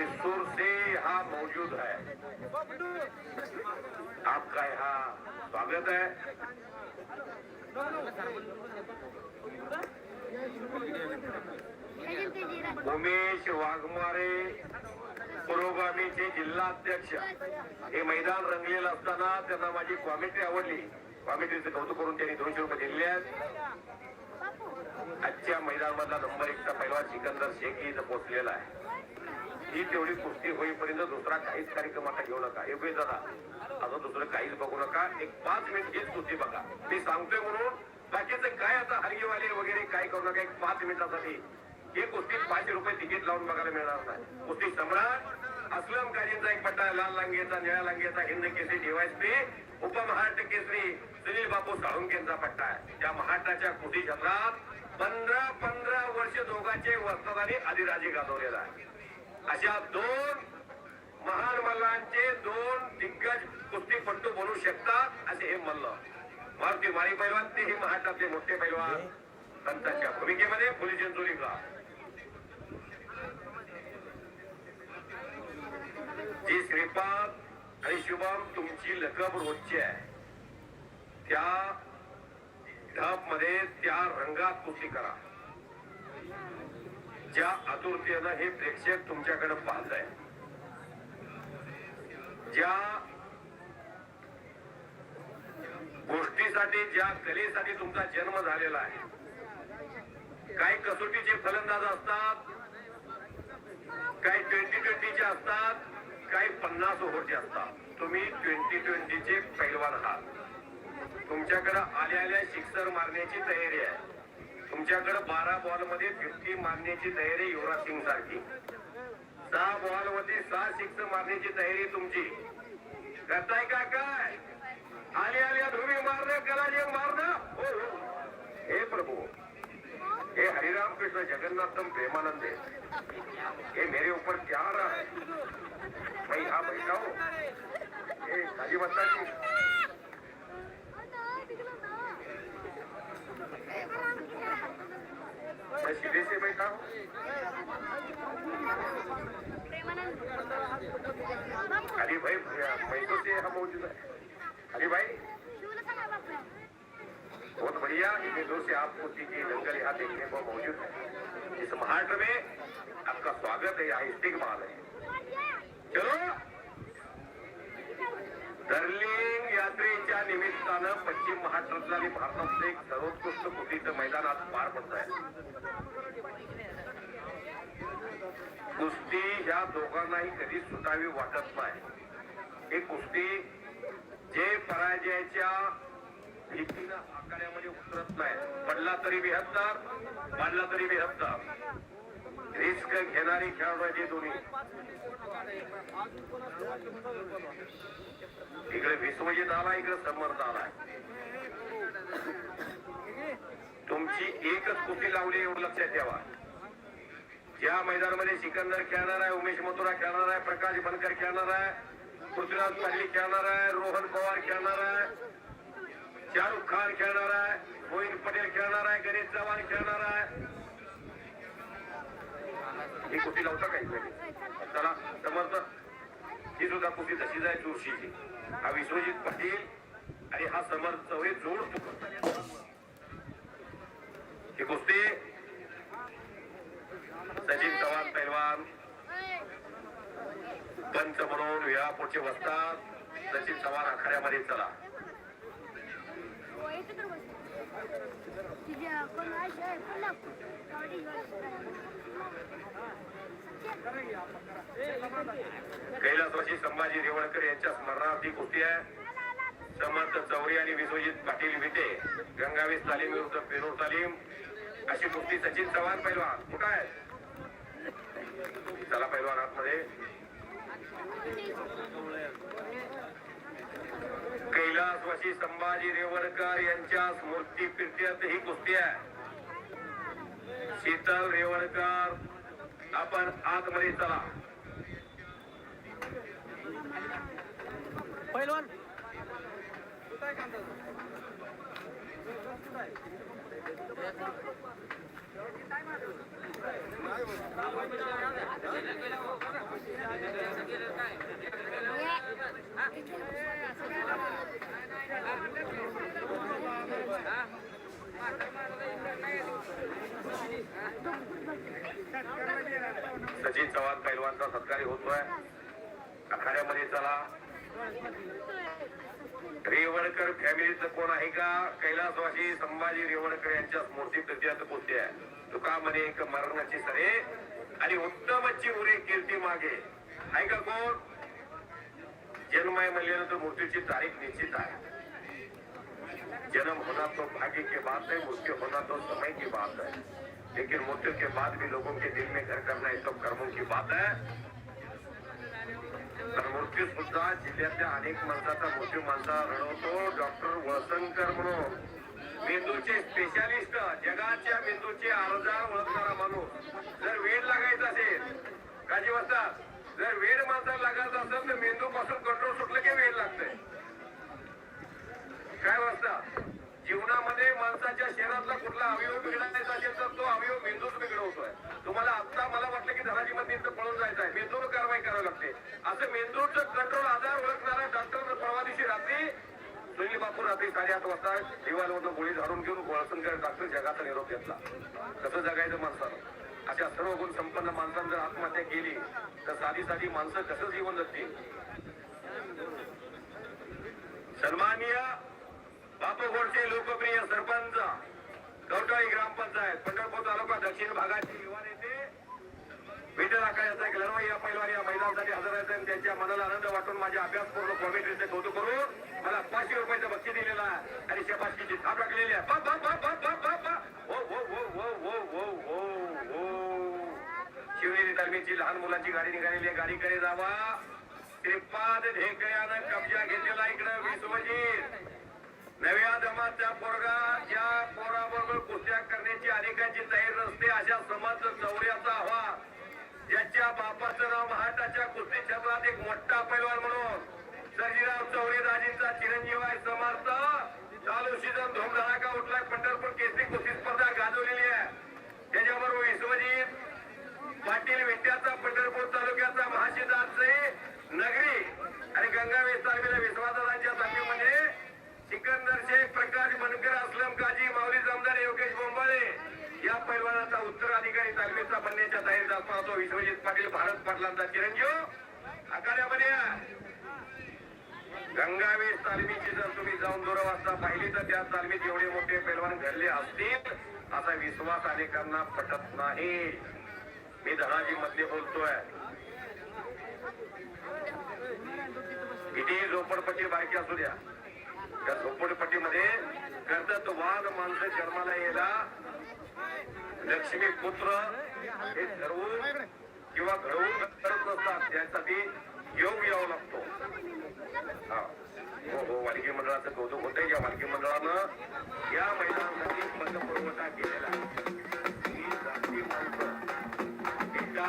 मैसूर से यहाँ मौजूद है। आपका यहाँ स्वागत है। उमेश वाघमारे पुरोगामीचे जिल्हाध्यक्ष हे मैदान रंगलेलं असताना त्यांना माझी कॉमेंट्री आवडली. कॉमेंट्रीचं कौतुक करून त्यांनी दोनशे रुपये दिले आहेत. आजच्या मैदानामधला नंबर एकचा पहिला सिकंदर शेख इथं पोहोचलेला आहे. ही तेवढी कुस्ती होईपर्यंत दुसरा काहीच कार्यक्रम आता घेऊ नका. योग्य दादा आता दुसरं काहीच बघू नका. एक पाच मिनिट हीच कुस्ती बघा. मी सांगतोय म्हणून बाकीचं काय आता हरगीवाले वगैरे काय करू नका. एक पाच मिनिटासाठी. हे कुस्ती पाचशे रुपये तिकीट लावून बघायला मिळणार नाही. कुस्ती सम्राट असलम काजींचा एक पट्टा लाल लांगेचा निळ्या लांगेचा हिंद केसरी डीवायसपी उपमहाराष्ट्र केसरी सुनील बापू साळुंकेंचा पट्टा आहे. त्या महाराष्ट्राच्या कुस्ती क्षेत्रात पंधरा पंधरा वर्ष दोघांचे वस्तादाने आदिराजे गाजवलेला आहे. अशा दोन महान मल्लांचे दोन दिग्गज कुस्तीपट्टू बनू शकतात असे हे मल्ल. मारुती माळी पैलवान ते हे महाराष्ट्रातले मोठे पैलवान. संतांच्या भूमिकेमध्ये पोलीस जंतुलिका जी श्रीपाद आणि शुभम तुमची लकब रोजची आहे. त्या ढबमध्ये त्या रंगात कुस्ती करा. ज्या आतुरतेनं हे प्रेक्षक तुमच्याकडे पाहत आहे ज्या गोष्टीसाठी ज्या कलेसाठी तुमचा जन्म झालेला आहे. काही कसोटीचे फलंदाज असतात काही ट्वेंटी ट्वेंटीचे असतात काही पन्नास ओव्हरचे असतात. तुम्ही ट्वेंटी ट्वेंटीचे पैलवान आहात. तुमच्याकडे आल्या आल्या सिक्सर मारण्याची तयारी आहे. तुमच्याकडे बारा बॉलमध्ये फिफ्टी मारण्याची तयारी युवराज सिंग सारखी. सहा बॉलमध्ये सहा सिक्स मारण्याची तयारी तुमची. करताय का काय? आल्या आली धुवी मारण कलाजी मारणं. हो हो. हे प्रभू हे हरिराम कृष्ण जगन्नाथम प्रेमानंद है ये मेरे ऊपर क्या आ रहा है मैं यहाँ बैठा काजी सीधे हूँ अरे भाई पैसों से हम मौजूद है अरे भाई, बहुत बढ़िया दूर से आपको की दंगल यहाँ देखने को मौजूद है। इस महाराष्ट्र में आपका स्वागत है, यहाँ स्टिक माल है। निमित्तानं पश्चिम महाराष्ट्रातलं आणि भारतातलं एक सर्वोत्कृष्ट कृतीचं मैदान आज पार पडत आहे कुस्ती ह्या दोघांनाही कधी सुटावी वाटत नाही. ही कुस्ती जे पराजयाच्या भीतीनं आखाड्यामध्ये उतरत नाही. पडला तरी बेहत्तर पडला तरी बेहत्तर रिस्क घेणारी खेळाडू आहे दोन्ही. इकडे विश्वजित आला इकडे समर्थ आला. तुमची एकच कुस्ती लावली एवढं लक्षात ठेवा. ज्या मैदानामध्ये सिकंदर खेळणार आहे उमेश मथुरा खेळणार आहे प्रकाश बनकर खेळणार आहे पृथ्वीराज पाटील खेळणार आहे रोहन पवार खेळणार आहे शाहरुख खान खेळणार आहे मोहित पटेल खेळणार आहे गणेश चव्हाण खेळणार आहे ही कुस्ती लावता काही चला समर्थ. ही सुद्धा कुस्ती तशीच आहे चुरशीची हा विश्वजित पाटील आणि हा समर्थ हे जोड ही कुस्ती. सचिन चव्हाण पैलवान. पंच म्हणून वेळापूरचे बसतात सचिन चव्हाण आखाड्यामध्ये चला. कैलासवासी संभाजी रेवळकर यांच्या स्मरणार्थी कृती आहे. समर्थ चौरी आणि विश्वजित पाटील विटे गंगावीस तालीम विरुद्ध पेरूर तालीम. अशी कुस्ती सचिन चव्हाण पैलवान कुठं आहे चला पैलवान आतमध्ये. कैलासवासी संभाजी रेवणकर यांच्या स्मृती प्रित्यर्थ ही कुस्ती आहे. शीतल रेवणकर आपण आतमध्ये चला. पैलवान. सचिन चव्हाण पैलवानचा सत्कारी होतोय. आखाड्यामध्ये चला. रेवणकर फॅमिलीचं कोण आहे का? कैलासवासी संभाजी रेवणकर यांच्या स्मृती प्रत्यात पोचते आहे? तुका म्हणे एक मरणाची सरे आणि उत्तमची उरी कीर्ती मागे. आहे का कोण? जन्म आहे म्हणल्यानंतर मूर्तीची तारीख निश्चित आहे. जन्म होना तो भाग्य की बात है मृत्यू होना तो समय की बात है। लेकिन मृत्यु के बाद भी लोगों के दिल में घर करना ये सब कर्मों की बात है। तर मृत्यू सुद्धा जिल्ह्यातल्या अनेक माणसाचा मृत्यू माणसा रडवतो डॉक्टर वळसंकर म्हणून. मेंदूचे स्पेशालिस्ट जगाच्या मेंदूचे अर्जार ओळखणारा माणूस. जर वेळ लागायचा असेल काळजी वाजता जर वेळ माणसाला लागायचा असेल तर मेंदू पासून कंट्रोल सुटलं की वेळ लागतंय. काय आपला अवयव बिघडायचा असेल तर तो अवयव मेंदूच बिघडवतोय. तुम्हाला आता मला वाटलं की धनाजी मध्ये इथं पळून जायचं आहे मेंदूवर कारवाई करावी लागते. असं मेंदूचं कंट्रोल आजार ओळखणारा डॉक्टर परवा दिवशी रात्री सुनील बापू रात्री साडेआठ वाजता दिवालवरनं गोळी झाडून घेऊन गोळसंकर डॉक्टर जगाचा निरोप घेतला. कसं जगायचं माणसानं? अशा सर्व गुण संपन्न माणसानं जर आत्महत्या केली तर साधी साधी माणसं कसं जीवन जगतील? सन्माननीय बापू गोडचे लोकप्रिय सरपंच कवटाळी ग्रामपंचायत पंढरपूर तालुका दक्षिण भागातील युवा नेते विठ्ठल आकाशाचा एक लढवा या पैलवान या महिलांसाठी हजर आहेत आणि त्यांच्या मनाला आनंद वाटून माझ्या अभ्यासपूर्ण कॉमेंट्रीचे कौतुक करून मला पाचशे रुपयाचं बक्षीस दिलेलं आहे आणि शबासकीची थाप टाकलेली आहे. पा, पा, पा, पा, पा, पा, पा. हो, हो, हो, हो, हो, हो, हो, हो. शिवनेरी तालमीची लहान मुलांची गाडी निघालेली आहे. गाडीकडे जावा. श्रीपाद ढेकळ्यानं कब्जा घेतलेला इकडं विश्वजीत. नव्या जमातच्या पोरगा या पोराबरोबर कुस्त्या करण्याची अनेकांची तयारी नसते. अशा समाज चौऱ्याचा हवा ज्याच्या बापाचं नाव महाटाच्या कुस्ती क्षेत्रात एक मोठा पैलवान म्हणून सर्जीराव चौरे राजेंचा चिरंजीव आहे समर्थ चालू सीझन धोमधडाका उठलाय पंढरपूर केसरी कुस्ती स्पर्धा गाजवलेली आहे त्याच्याबरोबर विश्वजित पाटील विट्याचा पंढरपूर तालुक्याचा महाशिदारचे नगरी आणि गंगावेश तालमीला विश्वासाच्या तालमीमध्ये सिकंदर शेख प्रकाश बनकर असलम काजी माऊली जमदार योगेश बोंबाळे या पैलवानाचा ठिकाणी तालमीचा बनण्याच्या तयारीत असताना तो विश्वजित पाटील भारत पाटलांचा चिरंजीव. आखाड्यामध्ये आहे. गंगावेश तालमीची जर तुम्ही जाऊन दोन पाहिली तर त्या तालमीत एवढे मोठे पैलवान घडले असतील. असा विश्वास अनेकांना पटत नाही. मी धनाजी मध्ये बोलतोय. किती झोपडपट्टी बारकी असू द्या. त्या झोपडपट्टीमध्ये कर्तृत्ववान माणसं जन्माला यायला लक्ष्मी पुत्र हे ठरवून किंवा घडवून करत असतात त्यासाठी योग यावा लागतो. हा. हो हो वाल्की मंडळाचं कौतुक होतंय. या वालकी मंडळानं या मैदानासाठी पतपुरवठा केलेला ही जाती माणसं एका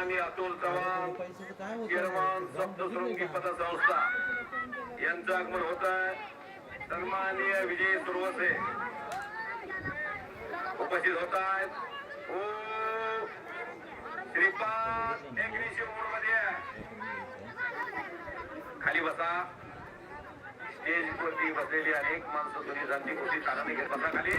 आणि अतुल चव्हाण चेअरमन सप्तशृंगी पतसंस्था. यांचं आगमन होत आहे. सन्माननीय विजय सुरवसे उपस्थित होत आहेत. ओ श्रीपाद एग्रीशिवमध्ये खाली बसा. स्टेज वरती बसलेली अनेक माणसं तुम्ही जाती गोष्टी कानाने घेत बसा खाली.